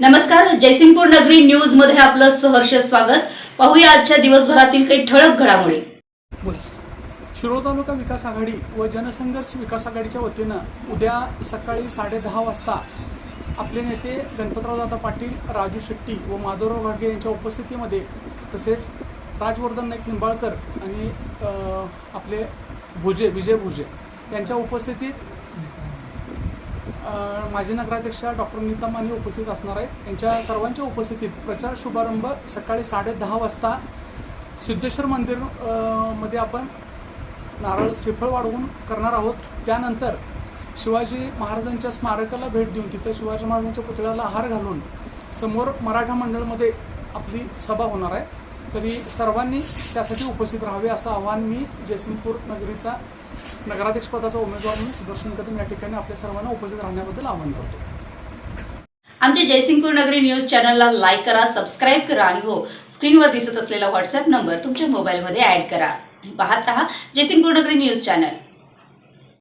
नमस्कार जयसिंगपूर नगरी न्यूजमध्ये आपलं सहर्ष स्वागत. पाहूया आजच्या दिवसभरातील काही ठळक घडामोडी. शिरोळ तालुका विकास आघाडी व जनसंघर्ष विकास आघाडीच्या वतीनं उद्या सकाळी साडेदहा वाजता आपले नेते गणपतरावदादा पाटील राजू शेट्टी व माधवराव घाटगे यांच्या उपस्थितीमध्ये तसेच राजवर्धन नाईक निंबाळकर आणि आपले भुजे विजय भुजे यांच्या उपस्थितीत माजी नगराध्यक्षा डॉक्टर नीता माने उपस्थित असणार आहेत. यांच्या सर्वांच्या उपस्थितीत प्रचार शुभारंभ सकाळी साडेदहा वाजता सिद्धेश्वर मंदिरमध्ये आपण नारळ श्रीफळ वाढवून करणार आहोत. त्यानंतर शिवाजी महाराजांच्या स्मारकाला भेट देऊन तिथं शिवाजी महाराजांच्या पुतळ्याला हार घालून समोर मराठा मंडळमध्ये आपली सभा होणार आहे. तरी सर्वांनी त्यासाठी उपस्थित राहावे असं आवाहन मी जयसिंगपूर नगरीचा नगराध्यक्षपदाचा उमेदवार म्हणून सुदर्शन कदम या ठिकाणी आपल्या सर्वांना उपस्थित राहण्याबद्दल आवाहन करतो. आमच्या जयसिंगपूर नगरी न्यूज चॅनलला लाईक करा सबस्क्राईब करा आणि हो स्क्रीनवर दिसत असलेला व्हॉट्सअप नंबर तुमच्या मोबाईलमध्ये ऍड करा. पाहत रहा जयसिंगपूर नगरी न्यूज चॅनल.